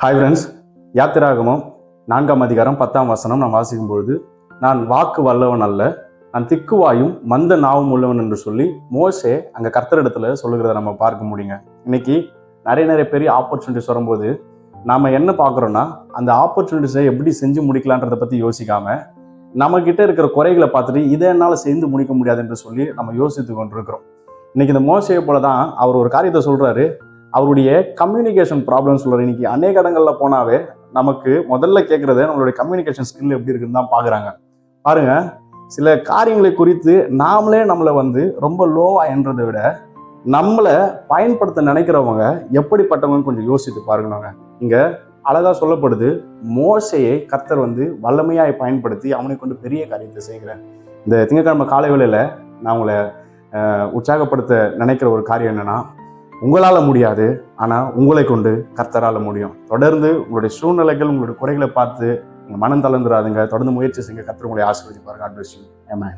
Hi friends யாத்திராகமம் நான்காம் அதிகாரம் பத்தாம் வசனம் நான் வாசிக்கும் பொழுது நான் வாக்கு வல்லவன் அல்ல நான் திக்குவாயும் மந்த நாவும் உள்ளவன் என்று சொல்லி மோசே அங்கே கர்த்தரிடத்துல சொல்லுகிறத நம்ம பார்க்க முடியுங்க. இன்னைக்கு நிறைய நிறைய பெரிய ஆப்பர்ச்சுனிட்டிஸ் வரும்போது நாம் என்ன பார்க்குறோன்னா அந்த ஆப்பர்ச்சுனிட்டிஸை எப்படி செஞ்சு முடிக்கலான்றதை பற்றி யோசிக்காம நம்மக்கிட்ட இருக்கிற குறைகளை பார்த்துட்டு இதை என்னால் சேர்ந்து முடிக்க முடியாது என்று சொல்லி நம்ம யோசித்து கொண்டிருக்கிறோம். இன்னைக்கு இந்த மோசையை போல தான் அவர் ஒரு காரியத்தை சொல்கிறாரு அவருடைய கம்யூனிகேஷன் ப்ராப்ளம் சொல்கிற இன்னைக்கு அநேக இடங்களில் போனாவே நமக்கு முதல்ல கேட்குறது நம்மளுடைய கம்யூனிகேஷன் ஸ்கில் எப்படி இருக்குன்னு தான் பார்க்குறாங்க பாருங்க சில காரியங்களை குறித்து நாமளே நம்மளை வந்து ரொம்ப லோவா என்றதை விட நம்மளை பயன்படுத்த நினைக்கிறவங்க எப்படிப்பட்டவங்கன்னு கொஞ்சம் யோசித்து பாருங்கங்க இங்கே அழகாக சொல்லப்படுது மோசையை கத்தர் வந்து வல்லமையாய் பயன்படுத்தி அவனை கொண்டு பெரிய காரியத்தை செய்கிறேன் இந்த திங்கட்கிழமை காலை வேளையில் நான் உங்களை உற்சாகப்படுத்த நினைக்கிற ஒரு காரியம் என்னன்னா உங்களால் முடியாது ஆனால் உங்களை கொண்டு கர்த்தரால் முடியும். தொடர்ந்து உங்களுடைய சூழ்நிலைகள் உங்களுடைய குறைகளை பார்த்து நீங்கள் மனம் தளர்ந்துடாதுங்க தொடர்ந்து முயற்சி செய்யுங்க. கர்த்தர் உங்களை ஆசீர்வதிப்பாருங்க அட்வைஸ் ஏமா